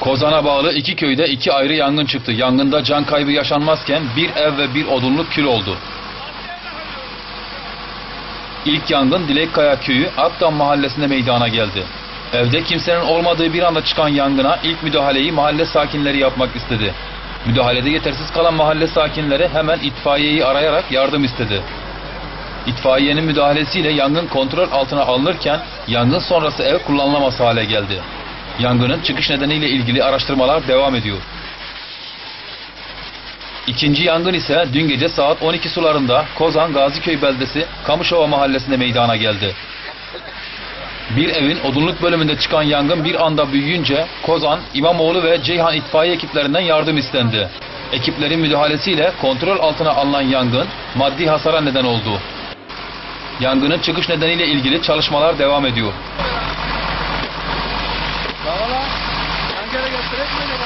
Kozan'a bağlı iki köyde iki ayrı yangın çıktı. Yangında can kaybı yaşanmazken bir ev ve bir odunluk kül oldu. İlk yangın Dilekkaya köyü Akdam mahallesinde meydana geldi. Evde kimsenin olmadığı bir anda çıkan yangına ilk müdahaleyi mahalle sakinleri yapmak istedi. Müdahalede yetersiz kalan mahalle sakinleri hemen itfaiyeyi arayarak yardım istedi. İtfaiyenin müdahalesiyle yangın kontrol altına alınırken yangın sonrası ev kullanılamaz hale geldi. Yangının çıkış nedeniyle ilgili araştırmalar devam ediyor. İkinci yangın ise dün gece saat 12 sularında Kozan Gaziköy beldesi Kamışova mahallesinde meydana geldi. Bir evin odunluk bölümünde çıkan yangın bir anda büyüyünce Kozan, İmamoğlu ve Ceyhan itfaiye ekiplerinden yardım istendi. Ekiplerin müdahalesiyle kontrol altına alınan yangın maddi hasara neden oldu. Yangının çıkış nedeniyle ilgili çalışmalar devam ediyor. Yok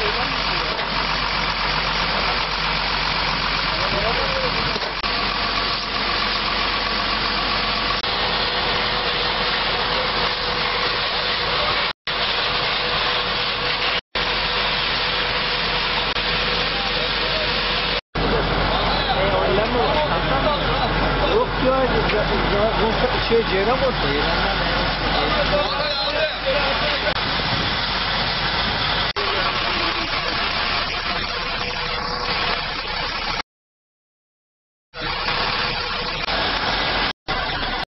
ya, şey Ceylan olsa